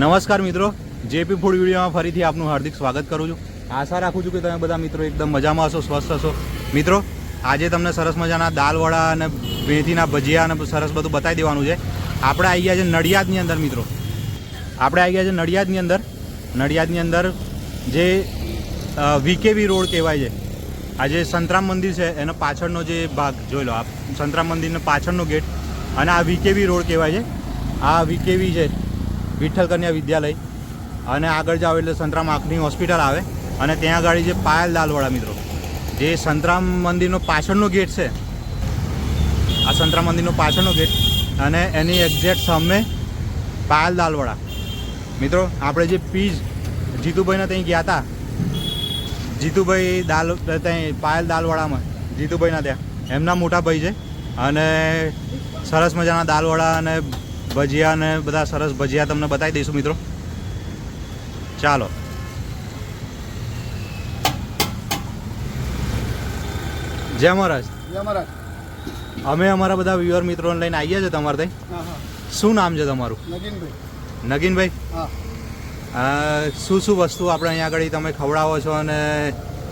નમસ્કાર મિત્રો, JP food વિડીયોમાં ફરીથી આપનું હાર્દિક સ્વાગત કરું છું. આશા રાખું છું કે તમે બધા મિત્રો એકદમ મજામાં હશો, સ્વસ્થ હશો. મિત્રો, આજે તમને સરસ મજાના દાલવડા અને મેથીના ભજીયા અને સરસ બધું બતાવી દેવાનું છે. આપણે આવી ગયા છે નડિયાદની અંદર મિત્રો. આપણે આવી ગયા છે નડિયાદની અંદર. નડિયાદની અંદર જે વીકેવી રોડ કહેવાય છે. આ જે સંતરામ મંદિર છે, એનો પાછળનો જે ભાગ, જોઈ લો આ સંતરામ મંદિરનો પાછળનો ગેટ. અને આ વીકેવી રોડ કહેવાય છે. આ વીકેવી છે વિઠ્ઠલ કન્યા વિદ્યાલય અને આગળ જાઓ એટલે સંતરામ આંખની હોસ્પિટલ આવે અને ત્યાં આગળ જે પાયલ દાલવાળા મિત્રો, જે સંતરામ મંદિરનો પાછળનો ગેટ છે. આ સંતરામ મંદિરનો પાછળનો ગેટ અને એની એક્ઝેક્ટ સામે પાયલ દાલવાળા. મિત્રો, આપણે જે પીજ જીતુભાઈને ત્યાં ગયા હતા, જીતુભાઈ દાલ, ત્યાં પાયલ દાલવાડામાં જીતુભાઈના ત્યાં. એમના મોટા ભાઈ છે અને સરસ મજાના દાલવડા અને ભજીયા ને બધા સરસ ભજીયા તમને બતાવી દઈશું મિત્રો. ચાલો. જય મહારાજ. જય મહારાજ. અમે અમારા બધા વ્યુઅર મિત્રોને લઈને આવીએ છીએ તમારે ત્યાં. હા હા. શું નામ છે તમારું? નગીનભાઈ. નગીનભાઈ? શું શું વસ્તુ આપણે અહીંયા આગળ તમે ખવડાવો છો અને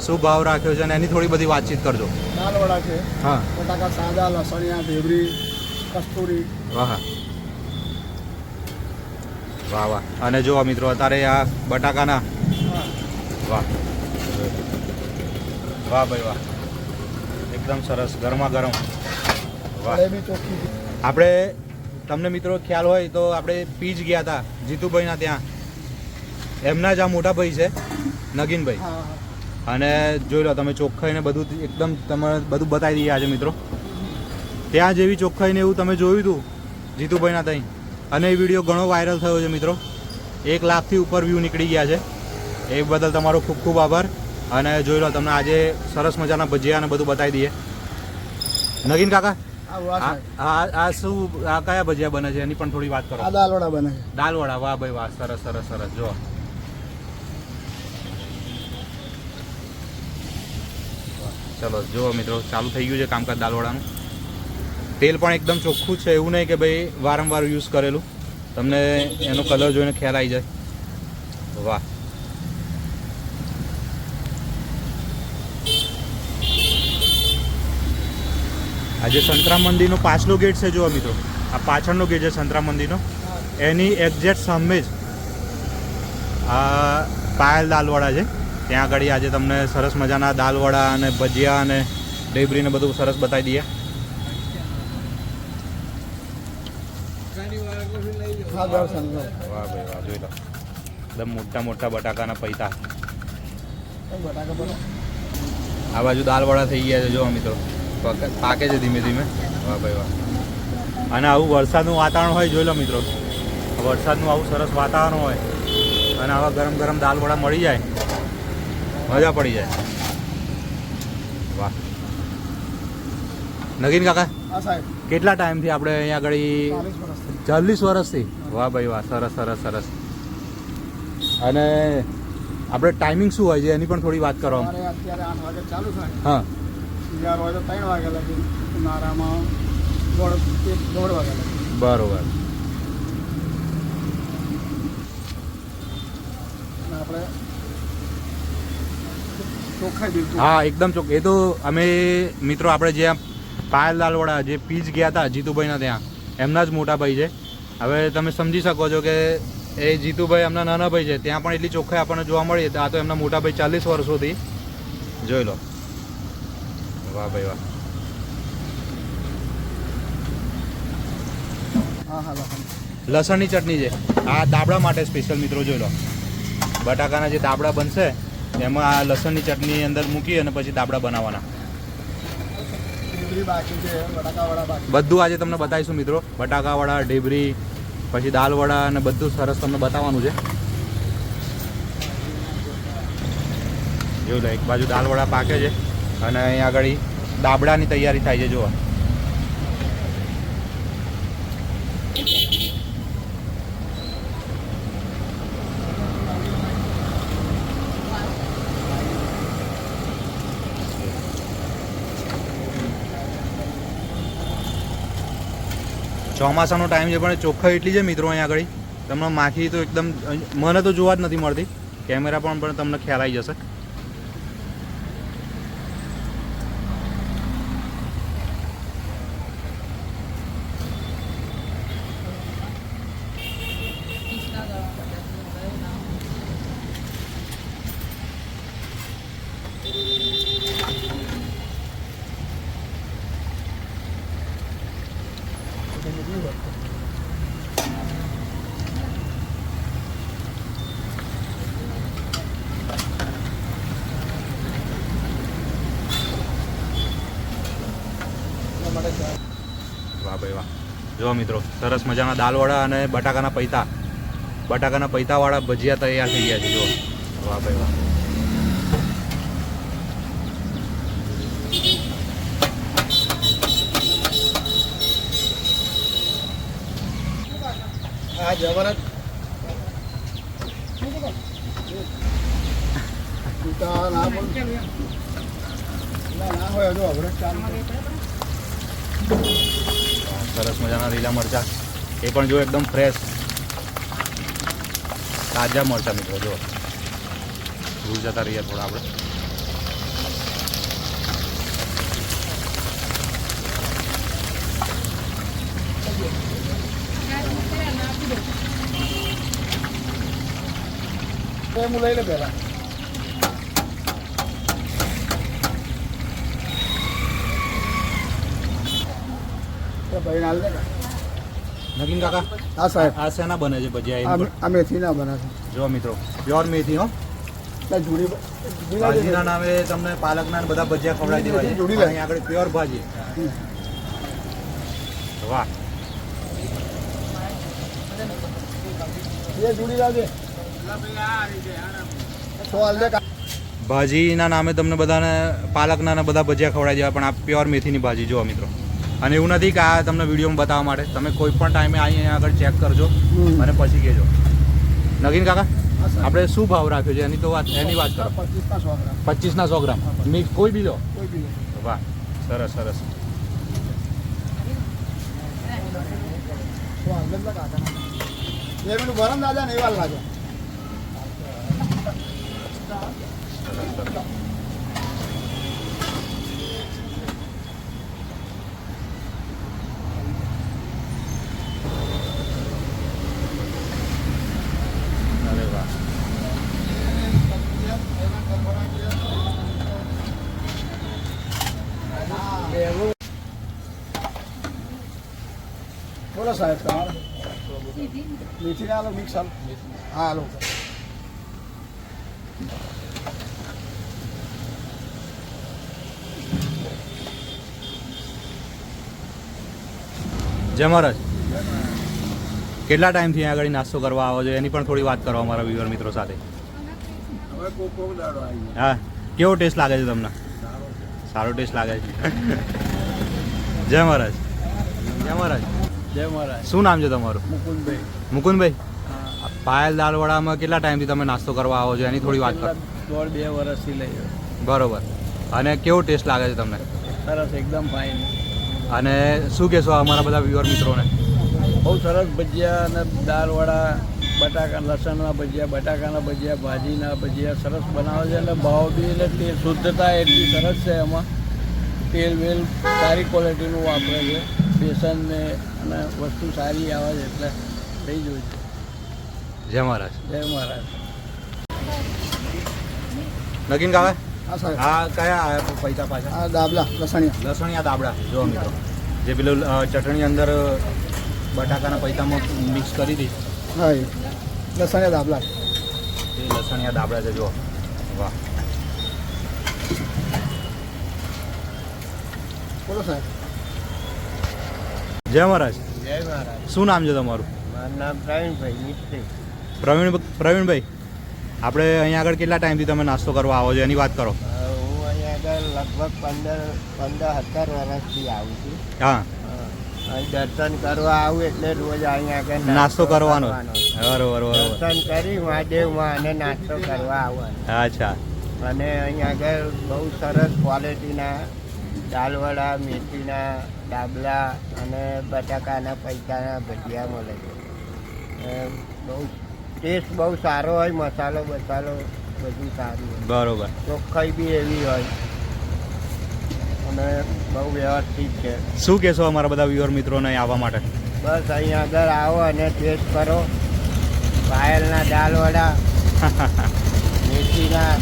શું ભાવ રાખ્યો છે અને એની થોડી બધી વાતચીત કરજો. દાલવડા છે. હા. બટાકા સાદા લસણિયા ઢેબરી કસ્તુરી. વાહ વાહ વાહ. અને જો મિત્રો અત્યારે આ બટાકાના વાહ. વાહ ભાઈ વાહ. એકદમ સરસ ગરમા ગરમ વાહ આપણે તમને મિત્રો ખ્યાલ હોય તો આપણે પીજ ગયા હતા જીતુભાઈના ત્યાં. એમના જ આ મોટા ભાઈ છે નગીનભાઈ. અને જોઈ લો તમે ચોખ્ખાઈ ને બધું એકદમ તમે બધું બતાવી દઈએ આજે મિત્રો. ત્યાં જેવી ચોખ્ખાઈ ને એવું તમે જોયું હતું જીતુભાઈના ત્યાં. અને એ વીડિયો ઘણો વાયરલ થયો છે મિત્રો. એક લાખથી ઉપર વ્યૂ નીકળી ગયા છે. એ બદલ તમારો ખૂબ ખૂબ આભાર. અને જોઈ લો તમને આજે સરસ મજાના ભજીયા અને બધું બતાવી દઈએ. નગીન કાકા? આ શું આ કયા ભજીયા બને છે? એની પણ થોડી વાત કરો. દાલવડા બને છે. દાલવડા વાહ ભાઈ વાહ સરસ સરસ સરસ. જો ચલો જુઓ મિત્રો ચાલુ થઈ ગયું છે કામકાજ દાલવડાનું. તેલ પણ એકદમ ચોખ્ખું છે, એવું નહીં કે ભાઈ વારંવાર યુઝ કરેલું. તમને એનો કલર જોઈને ખ્યાલ આવી જાય. વાહ. આજે જે સંતરામ મંદિરનો પાછલો ગેટ છે જુઓ મિત્રો. આ પાછળનો ગેટ છે સંતરામ મંદિરનો. એની એક્ઝેક્ટ સામે જ આ પાયલ દાલવડા છે. ત્યાં આગળ આજે તમને સરસ મજાના દાલવાડા અને ભજીયા અને ડેબરીને બધું સરસ બતાવી દઈએ. હા વાહ ભાઈ વાહ જોઈ લો. એકદમ મોટા મોટા બટાકાના પૈતા આ બાજુ દાલવડા થઈ ગયા છે જો મિત્રો. પાકે- પાકે છે ધીમે ધીમે. વાહ ભાઈ વાહ. અને આવું વરસાદનું વાતાવરણ હોય જોઈ લો મિત્રો. વરસાદનું આવું સરસ વાતાવરણ હોય અને આવા ગરમ ગરમ દાલવડા મળી જાય મજા પડી જાય. વાહ. નગીન કાકા કેટલા ટાઈમથી આપણે અહીંયા આગળ ચાલીસ વર્ષથી. વાહ ભાઈ વાહ સરસ સરસ સરસ. અને આપણે ટાઈમિંગ શું હોય છે એની પણ થોડી વાત કરો. અત્યારે આઠ વાગે ચાલુ થાય. હા. અગિયાર વાગે ત્રણ વાગે લગી ઉનાળામાં દોઢ એક દોઢ વાગે લગી. બરોબર. આપણે હા એકદમ ચોખ્ખું. એ તો અમે મિત્રો આપણે જ્યાં પાયલ લાલવાડા જે પીજ ગયા હતા જીતુભાઈના ત્યાં એમના જ મોટા ભાઈ છે. હવે તમે સમજી શકો છો કે એ જીતુભાઈ એમના નાના ભાઈ છે. ત્યાં પણ એટલી ચોખ્ખાઈ આપણને જોવા મળી. આ તો એમના મોટા ભાઈ ચાલીસ વર્ષોથી. જોઈ લો. વાહ ભાઈ વાહ. લસણની ચટણી છે. આ દાબડા માટે સ્પેશિયલ મિત્રો, જોઈ લો. બટાકાના જે દાબડા બનશે, એમાં આ લસણની ચટણી અંદર મૂકી અને પછી દાબડા બનાવવાના ઢેબરી બાકી છે બટાકાવાળા બાકી બધું આજે તમને બતાવીશું મિત્રો. બટાકાવાળા ઢેબરી પછી દાલવડા અને બધું સરસ તમને બતાવવાનું છે. લો એક બાજુ દાલવડા પાકે છે અને અહીં આગળ દાબડાની તૈયારી થાય છે જુઓ ચોમાસાનો ટાઈમ છે પણ ચોખ્ખાઈ એટલી છે મિત્રો અહીંયા આગળ. તમને માખી તો એકદમ, મને તો જોવા જ નથી મળતી. કેમેરા પણ પણ તમને ખ્યાલ આવી જશે એટલા માટે ચા. વાહ ભાઈ વાહ જો મિત્રો, સરસ મજાના દાલવડા અને બટાકાના પૈતા. બટાકાના પૈતાવાળા ભજીયા તૈયાર થઈ ગયા છે જો વાહ ભાઈ, વાહ. આ છે. સરસ મજાના લીલા મરચા. એ પણ જો એકદમ ફ્રેશ તાજા મરચા મિત્રો જો દૂર જતા રહીએ થોડા આપણે. હું લઈ લે પહેલા. નગીન કાકા? હા સાહેબ. આ શેના બને છે ભજીયા આ એની મેથી ના બને છે. જો મિત્રો પ્યોર મેથી હો. ભાજીના નામે તમને પાલકના બધા ભજીયા ખવડાવી દેવા છે. અહીં આગળ પ્યોર ભાજી. વાહ. ભાજીના નામે તમને બધાને પાલકના બધા ભજીયા ખવડાવી દેવા પણ આ પ્યોર મેથીની ભાજી જોવા મિત્રો. અને એવું નથી કે આ તમને વિડીયોમાં બતાવવા માટે. તમે કોઈ પણ ટાઈમે અહીંયા આગળ ચેક કરજો અને પછી કહેજો. નગીન કાકા આપણે શું ભાવ રાખ્યો છે? એની તો વાત એની વાત કરો. પચીસના સો ગ્રામ. મિક્સ કોઈ બી લો. વાહ સરસ સરસ. દાદા ને એવા લાગે અરે વાહ બોલો સાહેબ તમારે? મેથી ના લો મિક્સ હાલો હા હાલો જય મહારાજ. કેટલા ટાઈમથી અહીંયા આગળ નાસ્તો કરવા આવો છો? એની પણ થોડી વાત કરો અમારા વ્યુઅર મિત્રો સાથે. હા કેવો ટેસ્ટ લાગે છે તમને? સારો ટેસ્ટ લાગે છે. જય મહારાજ. જય મહારાજ. જય મહારાજ. શું નામ છે તમારું? મુકુંદભાઈ. મુકુંદભાઈ? પાયલ વડામાં કેટલા ટાઈમથી તમે નાસ્તો કરવા આવો છો? એની થોડી વાત કરો. દોઢ બે વર્ષથી લઈ બરોબર. અને કેવો ટેસ્ટ લાગે છે તમને? સરસ એકદમ ફાઇન અને શું કહેશો અમારા બધા વ્યુઅર મિત્રોને? બહુ સરસ ભજીયા અને દાળવડા બટાકા લસણના ભજીયા બટાકાના ભજીયા ભાજીના ભજીયા. સરસ બનાવે છે અને ભાવ બી એટલે તે શુદ્ધતા એટલી સરસ છે એમાં. તેલ વેલ સારી ક્વોલિટીનું વાપરે છે. બેસન ને અને વસ્તુ સારી આવે છે એટલે થઈ જવું છે. જય મહારાજ. જય મહારાજ. નગીન કાવે હા સાહેબ. આ કયા પૈસા પાછા? આ દાબલા લસણિયા. લસણિયા દાબડા જો મિત્રો. જે પેલું ચટણી અંદર બટાકાના પૈસામાં મિક્સ કરી હતી. હા એ. લસણિયા દાબલા. એ લસણિયા દાબડા છે જો. વાહ. બોલો સાહેબ. જય મહારાજ. જય મહારાજ. શું નામ છે તમારું? મારું નામ પ્રવીણભાઈ પ્રવીણ પ્રવીણભાઈ આપણે અહીંયા આગળ કેટલા ટાઈમથી તમે નાસ્તો કરવા આવો છો? એની વાત કરો. હું અહીંયા આગળ લગભગ પંદર પંદર સત્તર વર્ષથી આવું છું. હા. અહીં દર્શન કરવા આવું એટલે રોજ અહીંયા આગળ નાસ્તો કરવાનો. બરોબર બરોબર. દર્શન કરી મહાદેવમાં અને નાસ્તો કરવા આવવાનો. અચ્છા. અને અહીંયા આગળ બહુ સરસ ક્વોલિટીના દાલવડા મેથીના ડાબલા અને બટાકાના પૈસાના ભજીયા મળે છે. બહુ ટેસ્ટ બહુ સારો હોય મસાલો બસાલો બધું સારું હોય. બરોબર. ચોખ્ખાઈ બી એવી હોય. અને બહુ વ્યવસ્થિત છે. શું કહેશો અમારા બધા વ્યુઅર મિત્રોને આવવા માટે? બસ અહીં આગળ આવો અને ટેસ્ટ કરો. પાયલના દાલવડા મેથીના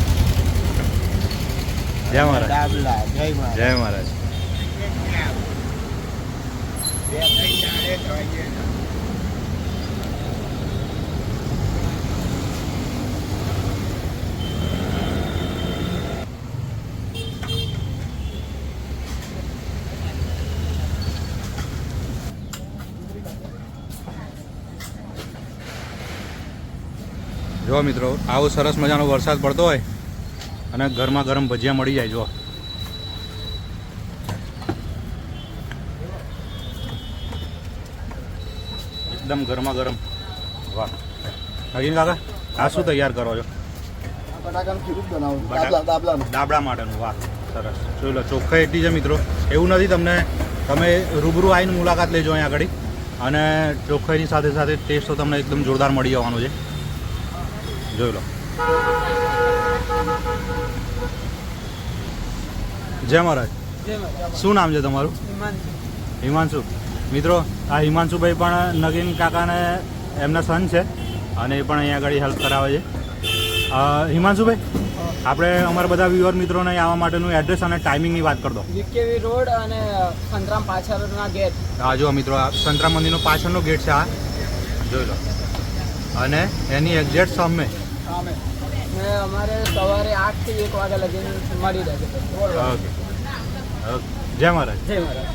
જય મહારાજ જય મહારાજ. જો મિત્રો આવો સરસ મજાનો વરસાદ પડતો હોય અને ગરમા ગરમ ભજીયા મળી જાય જો એકદમ ગરમા ગરમ. વાહ. કાકા, આ શું તૈયાર કરો છો. દાબડા માટેનું, વાહ, સરસ. જોઈ લો ચોખ્ખાઈ એટલી છે મિત્રો. એવું નથી તમને, તમે રૂબરૂ આવીને મુલાકાત લેજો અહીંયા આગળ. અને ચોખ્ખાઈની સાથે સાથે ટેસ્ટ તો તમને એકદમ જોરદાર મળી જવાનો છે. જોઈ લો. જય મહારાજ. શું નામ છે તમારું? હિમાંશુ. મિત્રો આ હિમાંશુભાઈ પણ નગીન કાકાને એમના સન છે અને એ પણ અહીંયા આગળ હેલ્પ કરાવે છે. હિમાંશુભાઈ આપણે અમારા બધા વ્યુઅર મિત્રોને આવવા માટેનું એડ્રેસ અને ટાઈમિંગની વાત કરી દો. વિકેવી રોડ અને સંતરામ પાછળના ગેટ આ જો મિત્રો આ સંતરામ મંદિરનો પાછળનો ગેટ છે આ. જોઈ લો. અને એની એક્ઝેક્ટ સામે સામે. ને અમારે સવારે આઠથી એક વાગ્યા લગીને મળી રહેશે ઓકે. જય મહારાજ. જય મહારાજ.